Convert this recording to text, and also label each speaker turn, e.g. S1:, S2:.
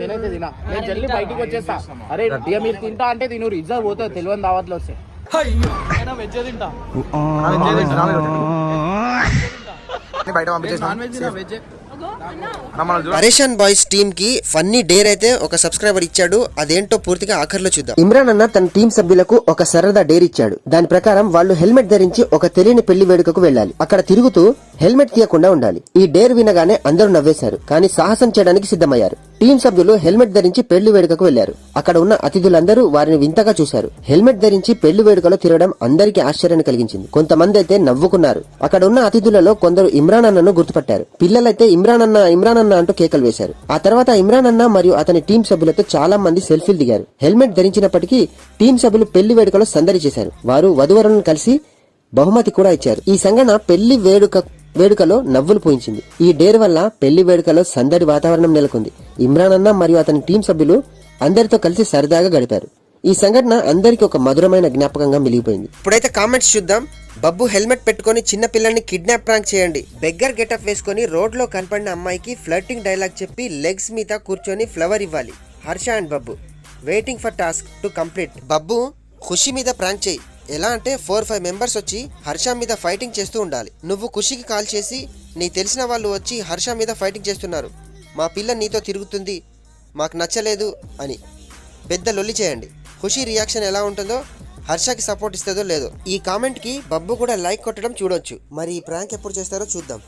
S1: నేనైతే తినా. నేను జల్లి బయటికి వచ్చేస్తా. అరే ఇక మీరు తింటా అంటే తినూరు ఇజ్జత్ పోతుంది తెలియని దావత్లో వస్తే. వెజ్ తింటా?
S2: బయట
S1: తినా
S3: పరేషాన్ బాయ్స్ టీమ్కి ఫన్నీ డేర్ అయితే ఒక సబ్స్క్రైబర్ ఇచ్చాడు. అదేంటో పూర్తిగా ఆఖర్లో చూద్దాం. ఇమ్రాన్ అన్న తన టీం సభ్యులకు ఒక సరదా డేర్ ఇచ్చాడు. దాని ప్రకారం వాళ్ళు హెల్మెట్ ధరించి ఒక తెలియని పెళ్ళి వేడుకకు వెళ్ళాలి. అక్కడ తిరుగుతూ హెల్మెట్ తీయకుండా ఉండాలి. ఈ డేర్ వినగానే అందరూ నవ్వేశారు కానీ సాహసం చేయడానికి సిద్ధమయ్యారు. టీం సభ్యులు హెల్మెట్ ధరించి పెళ్ళి వేడుకకు వెళ్ళారు అక్కడ ఉన్న అతిథులందరూ వారిని వింతగా చూశారు. హెల్మెట్ ధరించి పెళ్ళి వేడుకలో తిరగడం అందరికీ ఆశ్చర్యాన్ని కలిగించింది. కొంతమంది అయితే నవ్వుకున్నారు. అక్కడ ఉన్న అతిథులలో కొందరు ఇమ్రాన్ అన్నను గుర్తుపట్టారు. పిల్లలైతే ఇమ్రాన్ అన్న ఇమ్రాన్ అన్న అంటూ కేకలు వేశారు. ఆ తర్వాత ఇమ్రాన్ అన్న మరియు అతని టీం సభ్యులతో చాలా మంది సెల్ఫీలు దిగారు. హెల్మెట్ ధరించినప్పటికీ టీం సభ్యులు పెళ్ళి వేడుకలో సందడి చేశారు. వారు వధువరులను కలిసి బహుమతి కూడా ఇచ్చారు. ఈ సంఘటన పెళ్ళి వేడుక వేడుకలో నవ్వులు పూయించింది. ఈ డేర్ వల్ల పెళ్ళి వేడుకలో సందడి వాతావరణం నెలకొంది. ఇమ్రాన్ అన్న మరియు అతని టీం సభ్యులు అందరితో కలిసి సరదాగా గడిపారు. ఈ సంఘటన అందరికి ఒక మధురమైన జ్ఞాపకంగా మిగిలిపోయింది. ఇప్పుడైతే కామెంట్స్ చూద్దాం. బబ్బు హెల్మెట్ పెట్టుకొని చిన్న పిల్లల్ని కిడ్నాప్ ప్రాంక్ చేయండి. బెగ్గర్ గెటప్ వేసుకొని రోడ్లో కనపడిన అమ్మాయికి ఫ్లర్టింగ్ డైలాగ్ చెప్పి లెగ్స్ మీద కూర్చొని ఫ్లవర్ ఇవ్వాలి. Harsha and Babbu. Waiting for task to complete Babbu Khushi మీద ప్రాంక్ చేయి. ఎలా అంటే ఫోర్ ఫైవ్ మెంబర్స్ వచ్చి హర్ష మీద ఫైటింగ్ చేస్తూ ఉండాలి. నువ్వు ఖుషికి కాల్ చేసి నీ తెలిసిన వాళ్ళు వచ్చి హర్ష మీద ఫైటింగ్ చేస్తున్నారు. మా పిల్ల నీతో తిరుగుతుంది. మాకు నచ్చలేదు అని. పెద్ద లొల్లి చేయండి. ఖుషి రియాక్షన్ ఎలా ఉంటుందో హర్షకి సపోర్ట్ ఇస్తుందో లేదో. ఈ కామెంట్కి బబ్బు కూడా లైక్ కొట్టడం చూడొచ్చు. మరి ఈ ప్రాంక్ ఎప్పుడు చేస్తారో చూద్దాం.